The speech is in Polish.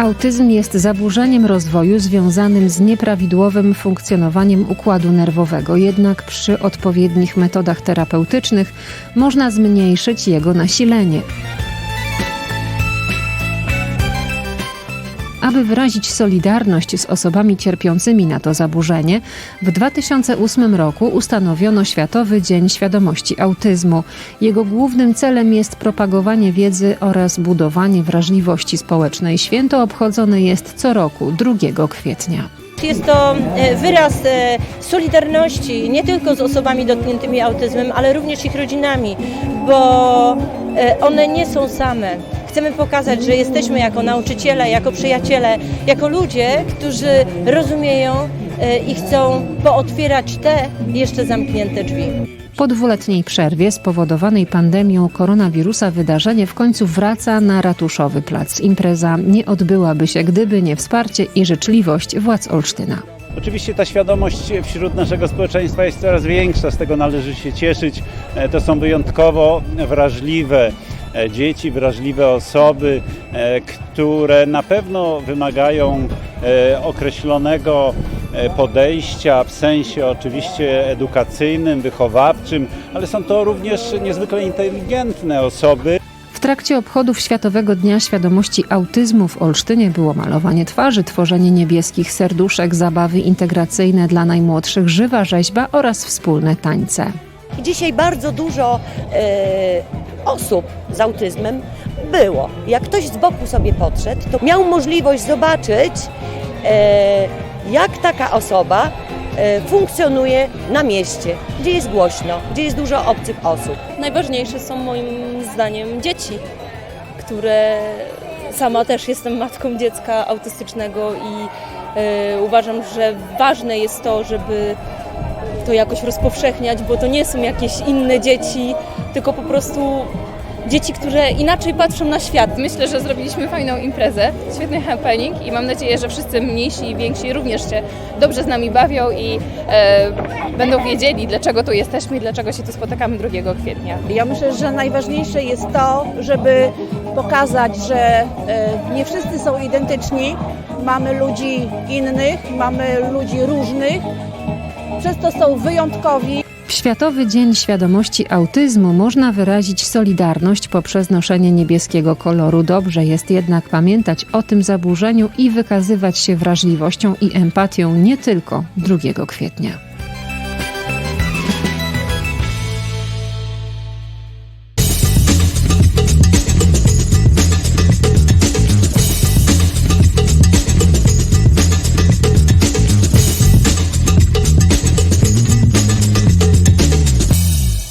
Autyzm jest zaburzeniem rozwoju związanym z nieprawidłowym funkcjonowaniem układu nerwowego, jednak przy odpowiednich metodach terapeutycznych można zmniejszyć jego nasilenie. Aby wyrazić solidarność z osobami cierpiącymi na to zaburzenie, w 2008 roku ustanowiono Światowy Dzień Świadomości Autyzmu. Jego głównym celem jest propagowanie wiedzy oraz budowanie wrażliwości społecznej. Święto obchodzone jest co roku 2 kwietnia. Jest to e, wyraz e, solidarności nie tylko z osobami dotkniętymi autyzmem, ale również ich rodzinami, bo e, one nie są same. Chcemy pokazać, że jesteśmy jako nauczyciele, jako przyjaciele, jako ludzie, którzy rozumieją e, i chcą pootwierać te jeszcze zamknięte drzwi. Po dwuletniej przerwie spowodowanej pandemią koronawirusa wydarzenie w końcu wraca na ratuszowy plac. Impreza nie odbyłaby się, gdyby nie wsparcie i życzliwość władz Olsztyna. Oczywiście ta świadomość wśród naszego społeczeństwa jest coraz większa, z tego należy się cieszyć. E, To są wyjątkowo wrażliwe dzieci, wrażliwe osoby, e, które na pewno wymagają e, określonego e, podejścia w sensie oczywiście edukacyjnym, wychowawczym, ale są to również niezwykle inteligentne osoby. W trakcie obchodów Światowego Dnia Świadomości Autyzmu w Olsztynie było malowanie twarzy, tworzenie niebieskich serduszek, zabawy integracyjne dla najmłodszych, żywa rzeźba oraz wspólne tańce. Dzisiaj bardzo dużo e, osób z autyzmem było. Jak ktoś z boku sobie podszedł, to miał możliwość zobaczyć, e, jak taka osoba e, funkcjonuje na mieście, gdzie jest głośno, gdzie jest dużo obcych osób. Najważniejsze są moim zdaniem dzieci, które sama też jestem matką dziecka autystycznego i e, uważam, że ważne jest to, żeby to jakoś rozpowszechniać, bo to nie są jakieś inne dzieci, tylko po prostu dzieci, które inaczej patrzą na świat. Myślę, że zrobiliśmy fajną imprezę, świetny happening i mam nadzieję, że wszyscy mniejsi i więksi również się dobrze z nami bawią i e, będą wiedzieli, dlaczego tu jesteśmy i dlaczego się tu spotykamy 2 kwietnia. Ja myślę, że najważniejsze jest to, żeby pokazać, że e, nie wszyscy są identyczni. Mamy ludzi innych, mamy ludzi różnych, przez to są wyjątkowi. W Światowy Dzień Świadomości Autyzmu można wyrazić solidarność poprzez noszenie niebieskiego koloru. Dobrze jest jednak pamiętać o tym zaburzeniu i wykazywać się wrażliwością i empatią nie tylko 2 kwietnia.